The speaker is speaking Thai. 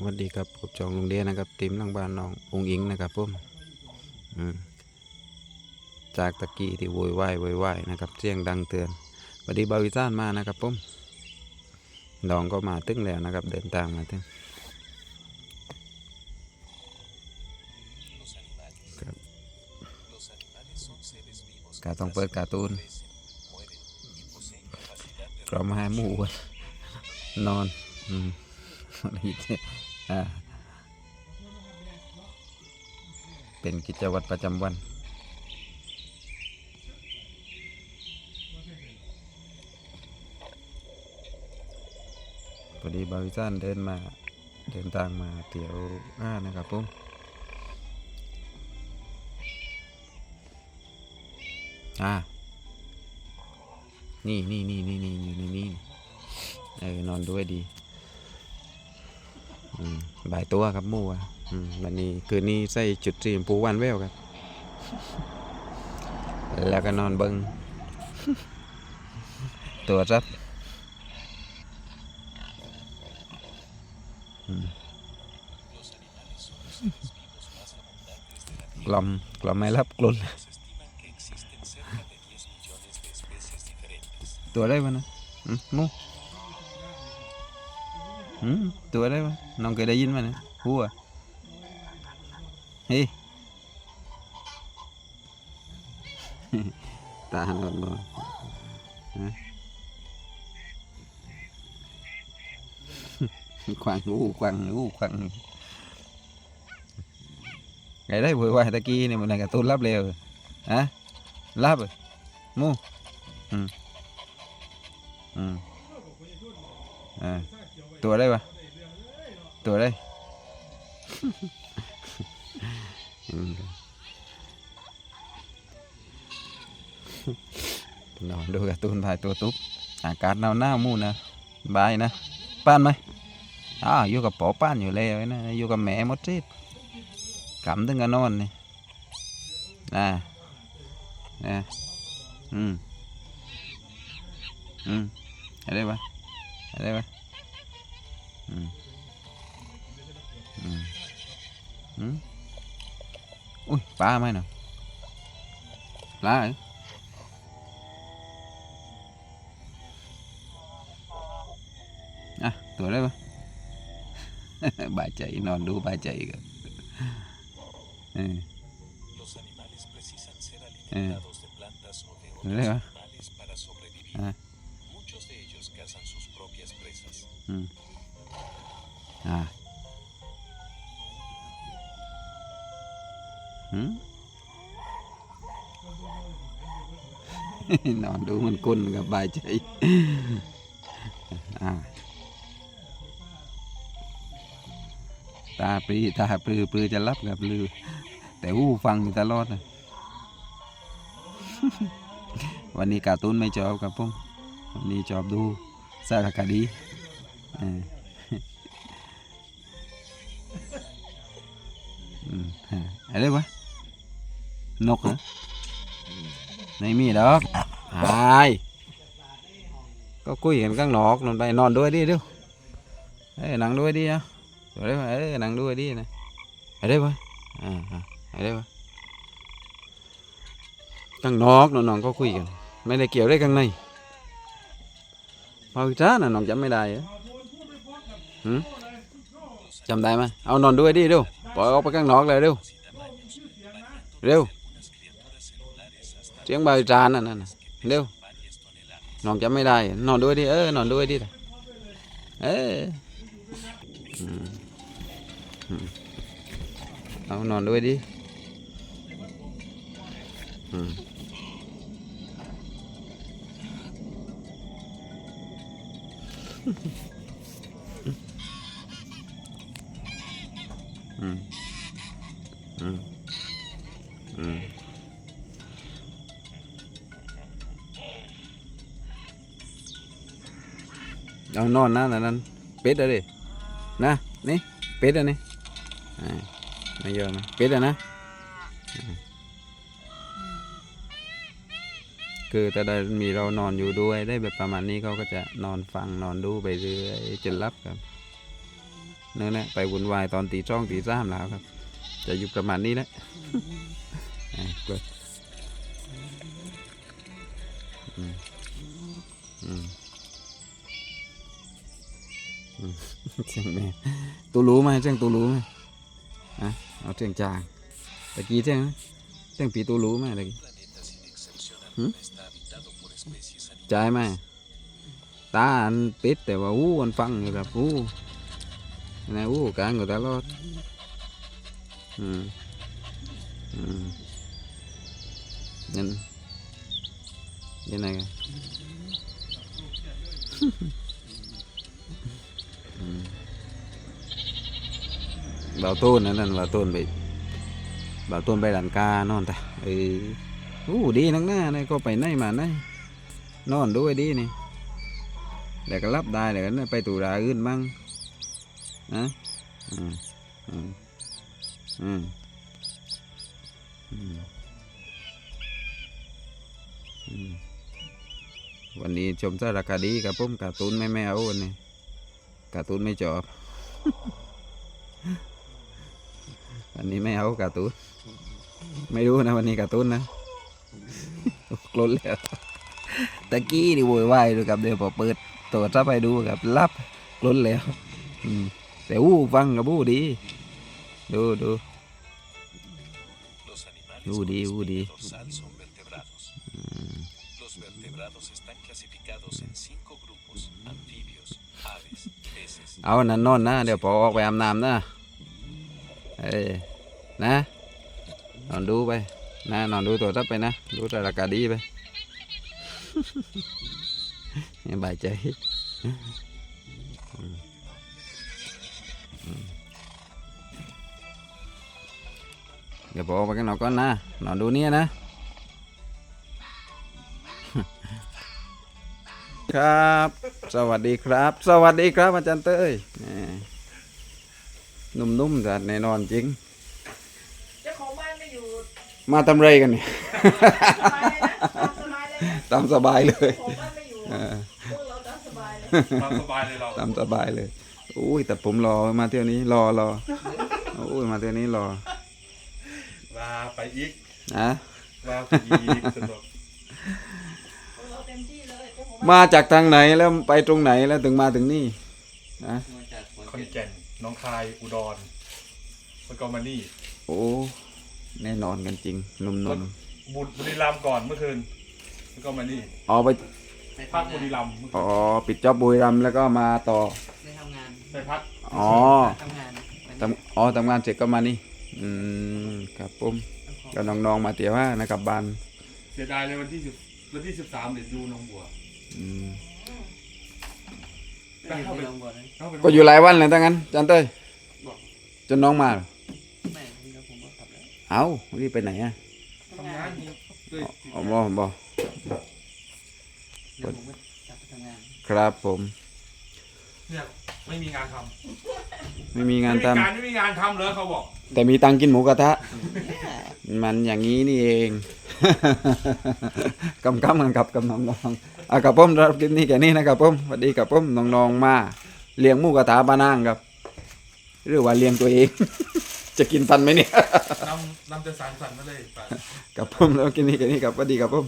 สวัสดีครับผมจองลุงเดียนะครับติมหลังบ้านน้ององอิงนะครับผมอืมจากตะกี้ที่โวยวายโวยวายนะครับเสียงดังเตือนสวัสดีบาวิซ่านมานะครับผมน้องก็มาตึ้งแล้วนะครับ เดินทางมาตึ้งกาต้องเปิดการ์ตูนกรอมาให้หมูนอน อืมอ่าเเป็นกิจวัตรประจำวัน พอดีบาวิซันเดินมา เดินทางมาเที่ยวง่านะครับผมอ่านี่นี่นี่นี่นี่อยู่ในนี่เออนอนด้วยดี อืมบ่ายตัวครับมู่อะวันนี้คืนนี้ใส่จุดสีชมพูวันแววครับ แล้วก็นอนเบิงตัวรับกล่อมกล่อมไม่รับกลุนตัวได้ปะนะอืม หมูอืมตัวอะไรวะน้องเคยได้ยินไหมนะหัวเฮ้ยตาหนอนบ่ฮะขวางหูขวางหูขวางไงได้บุยวายตะกี้เนี่ยมันไหนกับตูนรับเร็วฮะรับเหรอมูอืมอืมอ่า ตัวได้ปะตัวได้อืมนอนดูการ์ตูนถ่ายตัวตุ๊บอากาศหนาวหน้ามูนะบายนะป้านไหมอ่าอยู่กับป๋อป้านอยู่แล้วนะอยู่กับแม่หมดสิกำถึงกันนอนนี่อ่าอ่าอืมอืมอะไรปะอะไรปะ อืมอืมอืมอุ้ยปลาไหมน่ะปลาเหรออะตัวได้ปะบายใจนอนดูบายใจกันเออ Los animales precisan ser Eh. alimentados de plantas o de otros Leo. animales para sobrevivir. Ah. Muchos de ellos cazan sus propias presas. อืม อ่าหืมนอนดูมันกุนกับบายใจอ่าตาปรีตาปลือปลือจะรับกับปลือ แต่หูฟังอยู่ตลอดนะวันนี้การ์ตูนไม่ชอบครับผมวันนี้ชอบดูสารคดีเออ อืมฮะอะไรวะนกเหรอไม่มีดอกหายก็คุยกันข้างนอกนอนไปนอนด้วยดิเดูเอ้ยนั่งด้วยดินะอะไรวะเอ้ยนั่งด้วยดินะอะไรวะอ่าฮะอะไรวะข้างนอกน้องๆก็คุยกัน ไม่ได้เกี่ยวได้ข้างในพอจ้าน่ะน้องจำไม่ได้เหรอหืมจำได้ไหมเอานอนด้วยดิเร็ว ปล่อยออกไปข้างนอกเลยเร็ว เร็ว เสียงบาจานน่ะนั่นน่ะเร็ว นองจำไม่ได้ นอนด้วยดิ เออ นอนด้วยดิ เออเอานอนด้วยดิอืม อืมอืมอืมเอานอนนะนั่นนั่นเป็ดอะดินะนี่เป็ดอะนี่อ่าไม่เยอะนะเป็ดอะนะคือแต่ได้มีเรานอนอยู่ด้วยได้แบบประมาณนี้เขาก็จะนอนฟังนอนดูไปเรื่อยจนหลับครับ นั่นแหละไปวุ่นวายตอนตีช่องตีสามแล้วครับ จะอยู่ประมาณนี้แหละกดเสียงแม่ตูรู้ไหมเสียงตูรู้ไหมอะเอาเสียงจางตะกี้เสียงเสียงปีตูรู้ไหมตะกี้ใจไหมตาอันปิดแต่ว่าอู้อันฟังอยู่ครับอู้ นะอู้กลางอยู่ตลอดอืมอืมนั่นยังไงกันบ่าวต้นนั่นนั่นบ่าวต้นไปบ่าวต้นไปดันกานอนต่เอออู้ดีนักหน้าเนี่ยก็ไปไหนมาไหนนอนด้วยดีนี่แล้วก็รับได้แล้วก็ไปตูราอื่นบ้าง อืมอืมอืมอืมวันนี้ชมสารคดีกับผมการ์ตูนไม่ไม่อาวันนี้การ์ตูนไม่จบวันนี้ไม่เอาการ์ตูนไม่รู้นะวันนี้การ์ตูนนะกลนแล้วตะกี้นี่โวยวายดูครับเดี๋ยวพอเปิดตัวจับไปดูครับรับล้นแล้ว อืม แต่อู้ฟังกับอู้ดี ดูดู Los animales Uh, con di, uh, di. espina dorsal son vertebrados. Los vertebrados están clasificados en cinco grupos: anfibios, aves, peces, เอานั่นนอนนะ เดี๋ยวพอออกไปอาบน้ำนะเอ้ยนะ นอนดูไป นะ นอนดูตัวจับไปนะ ดูสารคดีไปให้บายใจอืมอืม เดี๋ยวพอออกไปกันหนอยก่อนนะนอนดูเนี่ยนะ ครับ สวัสดีครับ สวัสดีครับอาจารย์เต้ยแหมนุ่มๆแต่แน่นอนจริง เจ้าของบ้านไม่อยู่มาทำไรกันเนี่ย สบายเลยนะตามสบายเลยตามสบายเลยของบ้านไม่อยู่เออ พวกเราตามสบายเลยตามสบายเลยเรา ตามสบายเลย อุ้ยแต่ผมรอมาเที่ยวนี้รอรออุ้ยมาเที่ยวนี้รอมาไปอีกนะมาไปอีกสนุกพวกเราเต็มที่เลยเจ้าของบ้านมาจากทางไหนแล้วไปตรงไหนแล้วถึงมาถึงนี่นะคอนแก่นหน้องคายอุดรแล้วก็มานี่ โอ้แน่นอนกันจริงหนุ่มบุบุรีรัมย์ก่อนเมื่อคืนแล้วก็มานี่ๆออก ไปพักบุรีรัมย์เมื่อคือ๋อนปิดจ็อบบุรีรัมย์แล้วก็มาต่อได้ทำงานไปพักอ๋อทำงานทำอ๋อทำงานเสร็จก็มานี่อืมครับผมก็น้องๆมาเตี๋ยวว่านะครับบ้านเสียดายเลยวันที่สิบวันที่สิบสามเดี๋ยวดูหน้องบัวอืมไม่ได้ไปลงบ่อนะเข้าไปก็อยู่หลายวันเลยตั้งนั้นจันเต้ยจนน้องมาเหรอไม่นี่เราผมก็ขับแล้วเอ้ารีบไปไหนอะทำงานด้วยอ๋อบอบอ เดี๋ยวผมก็กลับไปทำงานครับผม เนี่ยไม่มีงานทไม่มีำงานไม่มีทำการไม่มีงานทำเลยเขาบอกแต่มีตังค์กินหมูกระทะมันอย่างนี้นี่เอง กำกำกันกับกับน้องๆอะกับผมรับคลิปนี้แค่นี้นะครับผมสวัสดีกับผมน้องๆมาเลี้ยงหมูกระทะบานางครับ หรือว่าเลี้ยงตัวเอง จะกินฟันไหมเนี่ยนำนำจะสารสั่นมาเลยไป กับผมแล้วกินนี้แค่นี้ครับสวัสดีครับผม